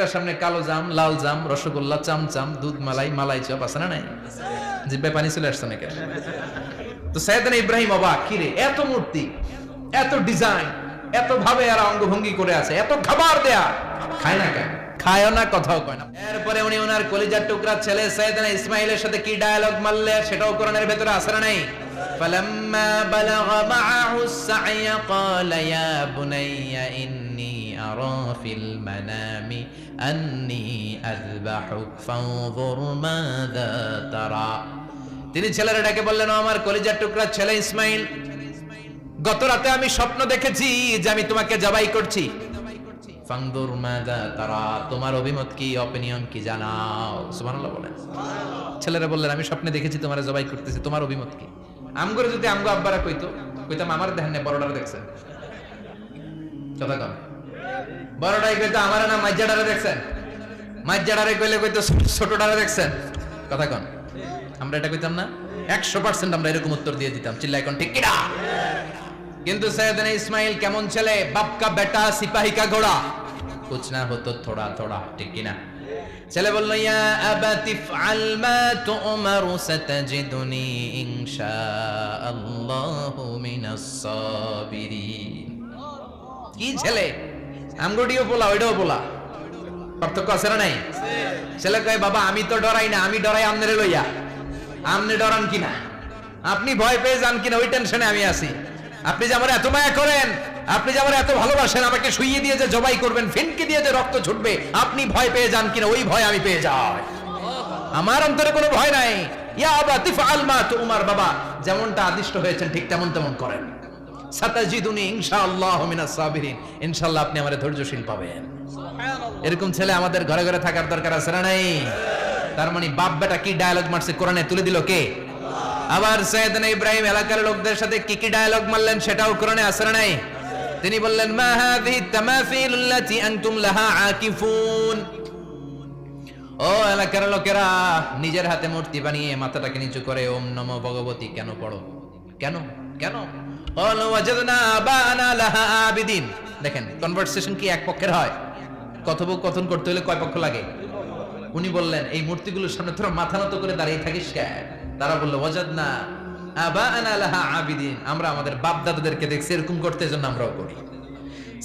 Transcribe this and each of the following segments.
একটার সামনে কালো জাম লাল জাম রসগোল্লা চামচাম দুধ মালাই মালাই চপ আছে না নাই জিব্বে পানি চলে আসছে নাকি তো সৈয়দান ইব্রাহিম অবাক কিরে এত মূর্তি এত ডিজাইন এত ভাবে আর অঙ্গভঙ্গি করে আছে এত খাবার দেয়া খায় না কেন খায়ও না কথাও কয় না এরপরে উনি ওনার কলিজার টুকরা ছেলে সৈয়দানা ইসমাইলের সাথে কি ডায়ালগ মারলে সেটাও কোরআনের ভেতরে আসে না নাই فلما بلغ معه السعي قال يا بني إني أرى في المنام أني أذبحك فانظر ماذا ترى তিনি ছেলেরা ডেকে বললেন "ও আমার কলিজার টুকরা ছেলে ইসমাইল গত রাতে আমি স্বপ্ন দেখেছি যে আমি তোমাকে জবাই করছি ফাংদুর মাদা তারা তোমার অভিমত কি অপিনিয়ন কি জানাও সুবহানাল্লাহ বলেন ছেলেরা বললেন আমি স্বপ্নে দেখেছি তোমার জবাই করতেছি তোমার অভিমত কি আমগরে যদি আমগো আব্বারা কইতো কইতাম আমার দেখেন না বড়টারে দেখছেন কথা কন বড়টাই কইতো আমার না মাজ্জাডারে দেখছেন? মাজ্জাডারে কইলে কইতো ছোটটারে দেখছেন? কথা কন। আমরা এটা কইতাম না, একশো পার্সেন্ট আমরা এরকম উত্তর দিয়ে দিতাম। চিল্লা, এখন ঠিক কিনা? কিন্তু সৈয়দনা ইসমাইল কেমন ছেলে? বাপকা বেটা সিপাহী কা ঘোড়া। কুছ না হতো থোড়া থোড়া, ঠিক কিনা? ছেলে বলল, ইয়া আবাতি ফআল মা তুমারু সাতাজিদুনি ইনশাআল্লাহু মিনাস সাবিরিন। কি ছেলে? আমগডিও বলা ওইটাও বলা পার্থক্য আছে না নাই? ছেলে কয়, বাবা, আমি তো ডরাই না, আমি ডরাই আমনের লইয়া। আমনে ডরান কিনা? আপনি ভয় পেয়ে যান কিনা, ওই টেনশনে আমি আছি। আপনি যে আমার এত মায়া করেন, আপনি যে আমার এত ভালোবাসেন, আমাকে শুইয়ে দিয়ে যে জবাই করবেন, ফিনকি দিয়ে যে রক্ত ছুটবে, আপনি ভয় পেয়ে যান কিনা, ওই ভয় আমি পেয়ে যাই। আমার অন্তরে কোনো ভয় নাই। ইয়া আবা, তিফআল মা তুমার বাবা। যেমনটা আদিষ্ট হয়েছেন, ঠিক তেমন তেমন করেন। সাতাজিদুনি ইনশাআল্লাহ মিনাস সাবিরিন। ইনশাআল্লাহ আপনি আমারে ধৈর্যশীল পাবেন। এরকম ছেলে আমাদের ঘরে ঘরে থাকার দরকার আছে না নাই? তার মানে বাপ বেটা কি ডায়ালগ মারছে? কোরআনে তুলে দিল কে? আবার সৈয়দনা ইব্রাহিম এলাকার লোকদের সাথে কি কি ডায়ালগ মারলেন সেটাও কোরআনে আছে না নাই? তিনি বললেন মা হাযিহি তামাসিল আল্লাতী আনতুম লাহা আকিফুন। ও এলাকার লোকেরা নিজের হাতে মূর্তি বানিয়ে মাথাটাকে নিচু করে ওম নমো ভগবতী কেন পড়ো? কেন? কেন? দেখেন কনভার্সেশন কি এক পক্ষের হয়? কথোপকথন করতে হলে কয় পক্ষ লাগে? উনি বললেন, এই মূর্তিগুলোর সামনে তোরা মাথা নত করে দাঁড়িয়ে থাকিস তারা বলল ওয়াজাদ না আবিদিন। আমরা আমাদের বাপ দাদাদেরকে দেখছি, এরকম করতে জন্য আমরাও করি।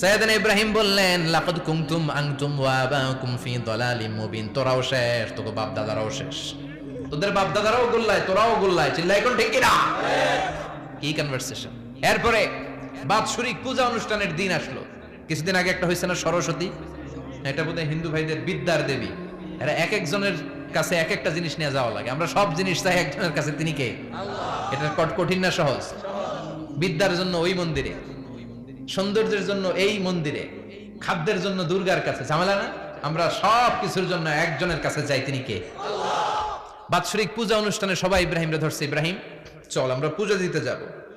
সাইদান ইব্রাহিম বললেন কুমতুম তোরাও শেষ, তোকে বাপ দাদারাও শেষ। তোদের বাপ দাদারাও গোল্লায়, তোরাও গোল্লায়। চিল্লাই কোন ঠিক না কি কনভারসেশন এরপরে বাৎসরিক পূজা অনুষ্ঠানের দিন আসলো। কিছুদিন আগে একটা হয়েছে না, সরস্বতী? এটা বোধহয় হিন্দু ভাইদের বিদ্যার দেবী। এরা এক একজনের কাছে এক একটা জিনিস নিয়ে যাওয়া লাগে। আমরা সব জিনিস চাই একজনের কাছে। তিনি কে? এটা কঠিন না সহজ? বিদ্যার জন্য ওই মন্দিরে, সৌন্দর্যের জন্য এই মন্দিরে, খাদ্যের জন্য দুর্গার কাছে। ঝামেলা না? আমরা সব কিছুর জন্য একজনের কাছে যাই। তিনি কে? বাৎসরিক পূজা অনুষ্ঠানে সবাই ইব্রাহিমরে ধরছে। ইব্রাহিম, চল আমরা পূজা দিতে যাব।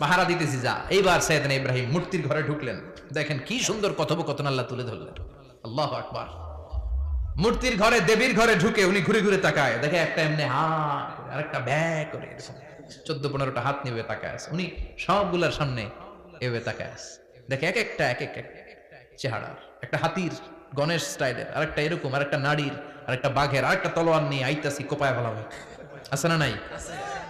পাহারা দিতেছি, যা। এইবার সাইয়েদিন ইব্রাহিম মূর্তির ঘরে ঢুকলেন। দেখেন কি সুন্দর কথোপকথন আল্লাহ তুলে ধরলেন। আল্লাহ আকবার। মূর্তির ঘরে, দেবীর ঘরে ঢুকে উনি ঘুরে ঘুরে তাকায়। দেখে একটা এমনি হা একটা ব্যাগ করে চোদ্দ পনেরোটা হাত নিবে তাকায় উনি সবগুলার সামনে এভাবে তাকায় আছে। দেখে এক একটা, এক এক এক চেহারা একটা হাতির, গণেশ স্টাইলের আর একটা এরকম আর একটা নারীর আর একটা বাঘের আর একটা তলোয়ার নিয়ে আইতাছি, কোপায় ভালো আছে না নাই?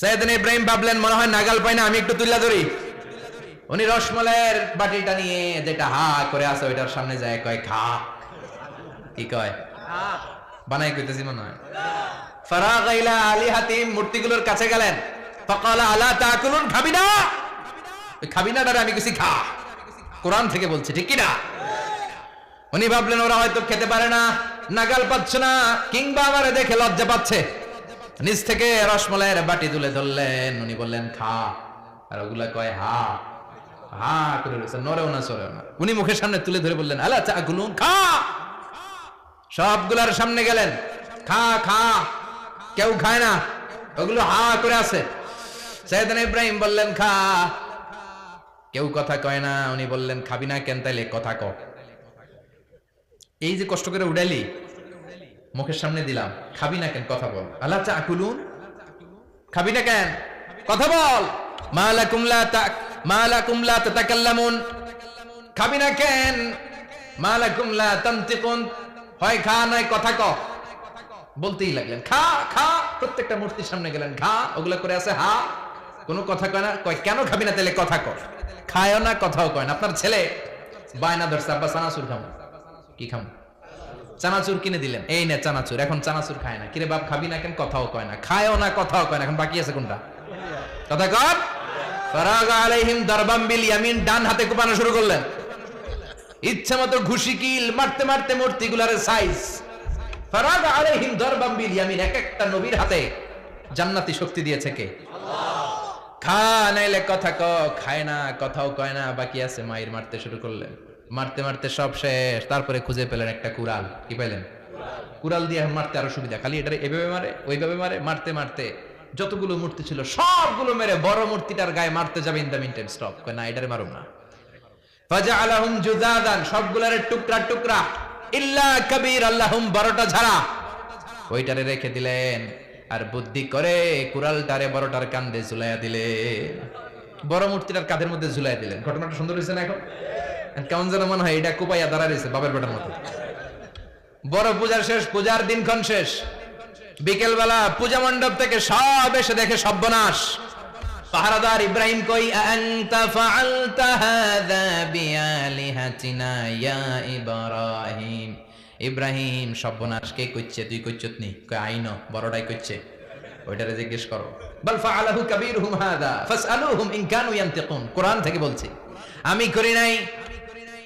সৈয়দনা ইব্রাহিম ভাবলেন, মনে হয় নাগাল পাই না, আমি একটু তুল্লা ধরি। উনি রসমলাইয়ের বাটিটা নিয়ে যেটা হা করে আছে, ওইটার সামনে যায়, কয়, খা। কি কয়? বানাই কইতেছি মনে হয়। ফারাগ ইলা আলিহাতিম মূর্তিগুলোর কাছে গেলেন। ফাকালা, আলা তাকুলুন খাবি না ওই খাবি না আমি কিছু খা। কোরআন থেকে বলছি, ঠিক কি না? উনি ভাবলেন, ওরা হয়তো খেতে পারে না, নাগাল পাচ্ছে না, কিংবা আমারে দেখে লজ্জা পাচ্ছে। নিচ থেকে রসমলাইয়ের বাটি তুলে ধরলেন। উনি বললেন, খা। আর ওগুলা কয়, হা। হা, করে রয়েছে নরেও না সরেও না। উনি মুখের সামনে তুলে ধরে বললেন, আলা চা গুলুন খা। সবগুলার সামনে গেলেন, খা খা। কেউ খায় না, ওগুলো হা করে আছে। সৈয়দনা ইব্রাহিম বললেন, খা। কেউ কথা কয় না, উনি বললেন, খাবি না কেন তাইলে কথা ক। এই যে কষ্ট করে উড়াইলি মুখের সামনে দিলাম। খাবি না কেন? কথা বল। আল্লাহ চা কুলুন খাবি না কেন? কথা বল। মালাকুম কুমলা তাক মালাকুম লা তাতাকাল্লামুন। খাবি না কেন? মালাকুম লা তানতিকুন। হয় খা, নয় কথা ক। বলতেই লাগলেন, খা খা। প্রত্যেকটা মূর্তির সামনে গেলেন, খা। ওগুলা করে আছে, হা। কোনো কথা কয় না, কয়, কেন খাবি না তাহলে কথা কর খায়ও না, কথাও কয় না। আপনার ছেলে বায়না ধরছে, আব্বা চানাচুর খাম। কি খাম? চানাচুর কিনে দিলেন। এই নে চানাচুর, এখন চানাচুর খায় না। কিরে বাপ, খাবি না কেন? কথাও কয় না। খায়ও না, কথাও কয় না। এখন বাকি আছে কোনটা? কথা কর। আলাইহিম বিল ইয়ামিন, ডান হাতে শুরু করলেন। ইচ্ছা মতো ঘুষি, কিল, মারতে মারতে সাইজ আলাইহিম বিল ইয়ামিন, এক একটা নবীর হাতে জান্নাতি শক্তি দিয়েছে কে? খা, নাইলে কথা ক। খায় না, কথাও কয় না। বাকি আছে, মায়ের মারতে শুরু করলেন। মারতে মারতে সব শেষ। তারপরে খুঁজে পেলেন একটা কুড়াল। কি পাইলেন কুড়াল দিয়ে মারতে আরও সুবিধা। খালি এটা এভাবে মারে, ওইভাবে মারে, মারতে মারতে যতগুলো মূর্তি ছিল সবগুলো মেরে বড় মূর্তিটার গায়ে মারতে যাবে in the meantime stop না, এটারে মারুম না। ফাজআলাহুম জুদাদান সবগুলার টুকরা টুকরা। ইল্লা কবির আল্লাহুম, বড়টা ছাড়া ওইটারে রেখে দিলেন। আর বুদ্ধি করে কুড়ালটারে বড়টার কান্দে ঝুলাইয়া দিলেন। বড় মূর্তিটার কাঁধের মধ্যে ঝুলাইয়া দিলেন। ঘটনাটা সুন্দর হয়েছে না এখন? কেমন যেন মনে হয়, এটা কুপাইয়া দাঁড়া রয়েছে বাবার বেটার মতো। বড় পূজার শেষ, পূজার দিনক্ষণ শেষ। বিকেল বেলা পূজা মণ্ডপ থেকে সব এসে দেখে সর্বনাশ। পাহারাদার ইব্রাহিম কই ইব্রাহিম? ইব্রাহিম কে কইছে তুই কইছত নি? আইন বড়টাই কইছে ওইটারে জিজ্ঞেস করো। কোরআন থেকে বলছি, আমি করি নাই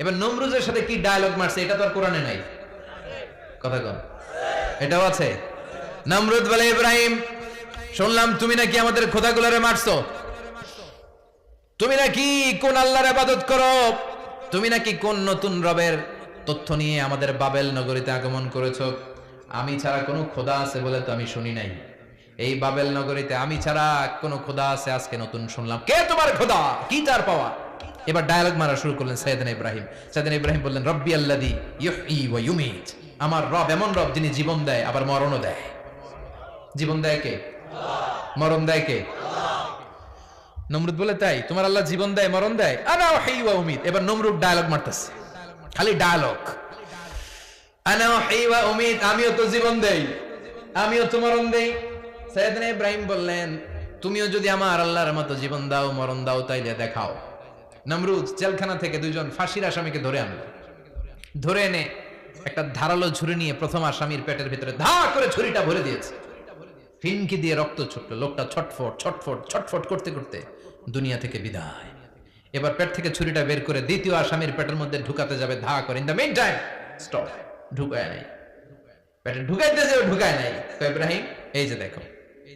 এবার নমরুজের সাথে কি ডায়লগ মারছে, এটা তো আর কোরআনে নাই। কথা কন। এটাও আছে। নমরুদ বলে, ইব্রাহিম, শুনলাম তুমি নাকি আমাদের খোদাগুলারে মারছো। তুমি নাকি কোন আল্লাহর আবাদত করো? তুমি নাকি কোন নতুন রবের তথ্য নিয়ে আমাদের বাবেল নগরীতে আগমন করেছ? আমি ছাড়া কোনো খোদা আছে বলে তো আমি শুনি নাই। এই বাবেল নগরীতে আমি ছাড়া কোনো খোদা আছে, আজকে নতুন শুনলাম। কে তোমার খোদা? কি তার পাওয়া? এবার ডায়ালগ মারা শুরু করলেন সৈয়দিন ইব্রাহিম। সৈয়দিন ইব্রাহিম বললেন রব্বি আল্লাদি ইউহয়ি ওয়া ইউমিত। আমার রব এমন রব যিনি জীবন দেয় আবার মরণও দেয়। জীবন দেয় কে? মরণ দেয় কে? নমরুদ বলে তাই তোমার আল্লাহ জীবন দেয় মরণ দেয়? আনা ওয়াহয়ি ওয়া উমিত। এবার নমরুদ ডায়ালগ মারতেছে। খালি ডায়ালগ আনা ওয়াহয়ি ওয়া উমিত আমিও তো জীবন দেই। আমিও তো মরণ দেই। সৈয়দিন ইব্রাহিম বললেন তুমিও যদি আমার আল্লাহর মতো জীবন দাও মরণ দাও তাইলে দেখাও। নমরুদ জেলখানা থেকে দুইজন ফাঁসির আসামিকে ধরে আনলো। ধরে এনে একটা ধারালো ছুরি নিয়ে প্রথম আসামির পেটের ভিতরে ধা করে ছুরিটা ভরে দিয়েছে। ফিনকি দিয়ে রক্ত ছুটলো। লোকটা ছটফট ছটফট ছটফট করতে করতে দুনিয়া থেকে বিদায়। এবার পেট থেকে ছুরিটা বের করে দ্বিতীয় আসামির পেটের মধ্যে ঢুকাতে যাবে ধা করে। In the main time stop ঢুকায় নাই। পেটে ঢুকাইতে যে ঢুকায় নাই। তো ইব্রাহিম, এই যে দেখো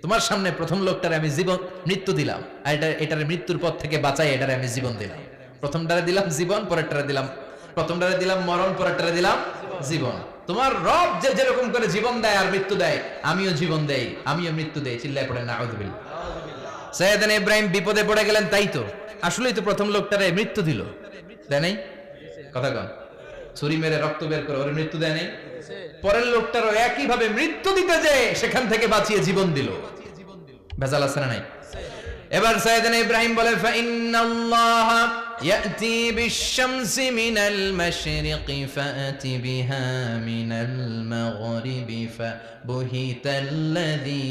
তোমার সামনে প্রথম লোকটারে আমি জীবন, মৃত্যু দিলাম। আর এটা, এটার মৃত্যুর পথ থেকে বাঁচাই, এটারে আমি জীবন দিলাম। প্রথমটারে দিলাম জীবন, পরেরটারে দিলাম, প্রথমটারে দিলাম মরণ, পরেরটারে দিলাম জীবন। তোমার রব যে যেরকম করে জীবন দেয় আর মৃত্যু দেয়, আমিও জীবন দেই, আমিও মৃত্যু দেই। চিল্লায় পড়ে না সৈয়দান ইব্রাহিম বিপদে পড়ে গেলেন, তাই তো? আসলেই তো প্রথম লোকটারে মৃত্যু দিল। দেয় নাই? কথা কন। ছুরি মেরে রক্ত বের করে ওর মৃত্যু দেয় নাই? পরের লোকটারও একই ভাবে মৃত্যু দিতে যে সেখান থেকে বাঁচিয়ে জীবন দিল। ভেজাল আছে না নাই? এবার সৈয়দান ইব্রাহিম বলে ফাইন্নাল্লাহ ইয়াতি বিশ-শামসি মিনাল মাশরিকি ফাআতি বিহা মিনাল মাগরিবি ফাবুহিতাল্লাযী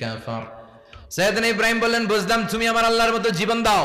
কাফার। সৈয়দান ইব্রাহিম বললেন বুঝলাম তুমি আমার আল্লাহর মতো জীবন দাও।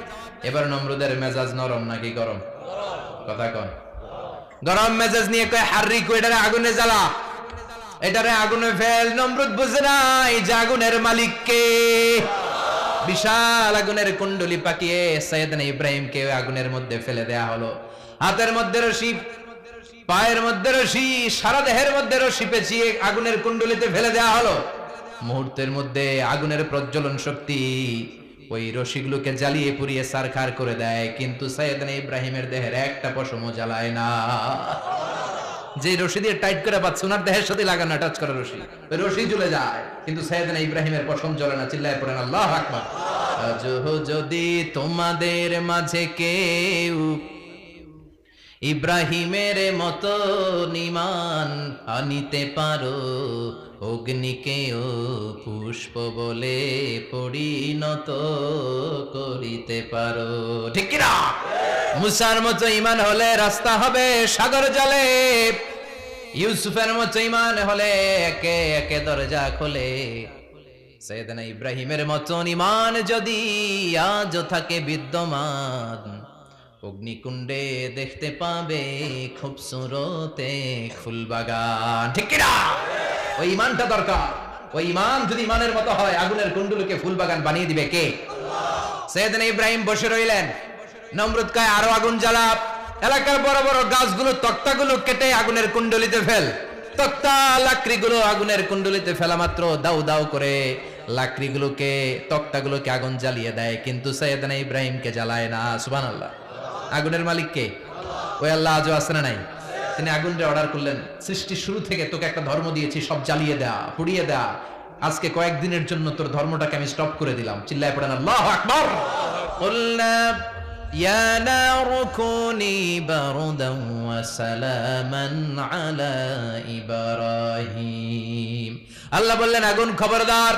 এবার নমরুদের মেজাজ নরম নাকি গরম? কথা কন। গরম মেজাজ নিয়ে কয়, হাররি, কই এটারে আগুনে জ্বালা? এটারে আগুনে ফেল, নমরুদ বুঝে নাই যে আগুনের মালিক কে। বিশাল আগুনের কুণ্ডলি পাকিয়ে সৈয়দনা ইব্রাহিমকে ওই আগুনের মধ্যে ফেলে দেয়া হলো। হাতের মধ্যে রশি, পায়ের মধ্যে রশি, সারা দেহের মধ্যে রশি পেঁচিয়ে আগুনের কুণ্ডলিতে ফেলে দেয়া হলো। মুহূর্তের মধ্যে আগুনের প্রজ্বলন শক্তি ওই রশিগুলোকে জ্বালিয়ে পুড়িয়ে সারখার করে দেয়, কিন্তু সৈয়দনা ইব্রাহিমের দেহের একটা পশমও জ্বালায় না। যে রশি দিয়ে টাইট করে পাচ্ছে, ওনার দেহের সাথে লাগানো টাচ করা রশি। রশি জ্বলে যায়, কিন্তু সৈয়দনা ইব্রাহিমের পশম জ্বলে না, চিল্লায় পড়েন আল্লাহ আকবার। যদি তোমাদের মাঝে কেউ ইব্রাহিমের মতো নিমান আনিতে পারো, অগ্নিকেও পুষ্প বলে পরিণত করিতে পারো। ঠিক কিনা? মুসার মতো ইমান হলে রাস্তা হবে সাগর জলে, ইউসুফের মতো ইমান হলে একে একে দরজা খোলে। সৈয়দনা ইব্রাহিমের মতন ইমান যদি আজ থাকে বিদ্যমান অগ্নিকুণ্ডে দেখতে পাবে খুব সুরতে ফুলবাগান। ঠিক কিনা? ওই ইমানটা দরকার। ওই ইমান যদি ইমানের মতো হয়, আগুনের কুণ্ডুলকে ফুলবাগান বানিয়ে দিবে কে? সৈয়দনা ইব্রাহিম বসে রইলেন। নমরুদ কায়, আরও আগুন জ্বালা এলাকার বড় বড় গাছগুলো, তক্তাগুলো কেটে আগুনের কুণ্ডলিতে ফেল। তক্তা লাকড়িগুলো আগুনের কুণ্ডলিতে ফেলা মাত্র। দাউ দাউ করে লাকড়িগুলোকে, তক্তাগুলোকে আগুন জ্বালিয়ে দেয়। কিন্তু সৈয়দনা ইব্রাহিমকে জ্বালায় না। সুবহানাল্লাহ। আগুনের মালিক কে ওই আল্লাহ আজও আছে না নাই তিনি আগুনটা অর্ডার করলেন সৃষ্টির শুরু থেকে তোকে একটা ধর্ম দিয়েছি সব জ্বালিয়ে দেয়া পুড়িয়ে দেয়া আজকে কয়েকদিনের জন্য তোর ধর্মটাকে আমি স্টপ করে দিলাম চিল্লায় পড়েন আল্লাহ আকবার قلنا يا نار كوني بردا وسلاما على إبراهيم আল্লাহ বললেন আগুন খবরদার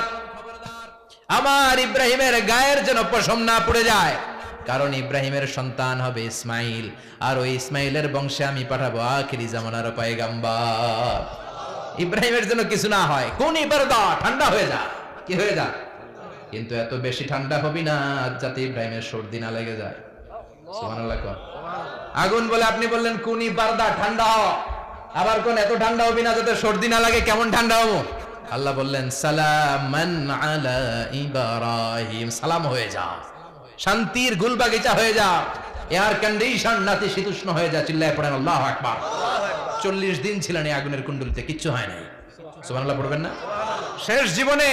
আমার ইব্রাহিমের গায়ের যেন পশম না পড়ে যায় কারণ ইব্রাহিমের সন্তান হবে ইসমাইল। আর ওই ইসমাইলের বংশে আমি পাঠাবো আখিরি জামানার পায়গাম্বার। ইব্রাহিমের জন্য কিছু না হয় কোন ইবারদা ঠান্ডা হয়ে যা। কি হয়ে যা? কিন্তু এত বেশি ঠান্ডা হবি না যাতে ইব্রাহিমের সর্দি না লেগে যায়। আগুন বলে আপনি বললেন কুনি বারদা, ঠান্ডা হ। আবার কোন এত ঠান্ডা হবি না যাতে সর্দি না লাগে, কেমন ঠান্ডা হব? আল্লাহ বললেন, সালামান আলা ইব্রাহিম। সালাম হয়ে যা। শান্তির গুল বাগিচা হয়ে যা এয়ার কন্ডিশন নাতি শীতুষ্ণ হয়ে যা চিল্লায় পড়েন, আল্লাহ আকবার। চল্লিশ দিন ছিলেন এই আগুনের কুণ্ডলিতে, কিচ্ছু হয় নাই। সুবহানাল্লাহ পড়বেন না? শেষ জীবনে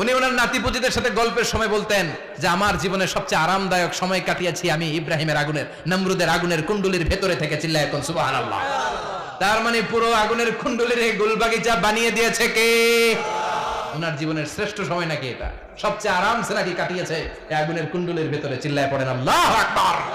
উনি ওনার নাতিপুতিদের সাথে গল্পের সময় বলতেন যে, আমার জীবনে সবচেয়ে আরামদায়ক সময় কাটিয়েছি আমি ইব্রাহিমের আগুনের, নমরুদের আগুনের কুণ্ডলির ভেতরে থেকে, চিল্লায় এখন, সুবহানাল্লাহ। তার মানে পুরো আগুনের কুণ্ডলির এই গুলবাগিচা বানিয়ে দিয়েছে কে? ওনার জীবনের শ্রেষ্ঠ সময় নাকি এটা? সবচেয়ে আরামসে নাকি কাটিয়েছে? আগুনের কুণ্ডলির ভেতরে চিল্লায় পড়েন আল্লাহ আকবার।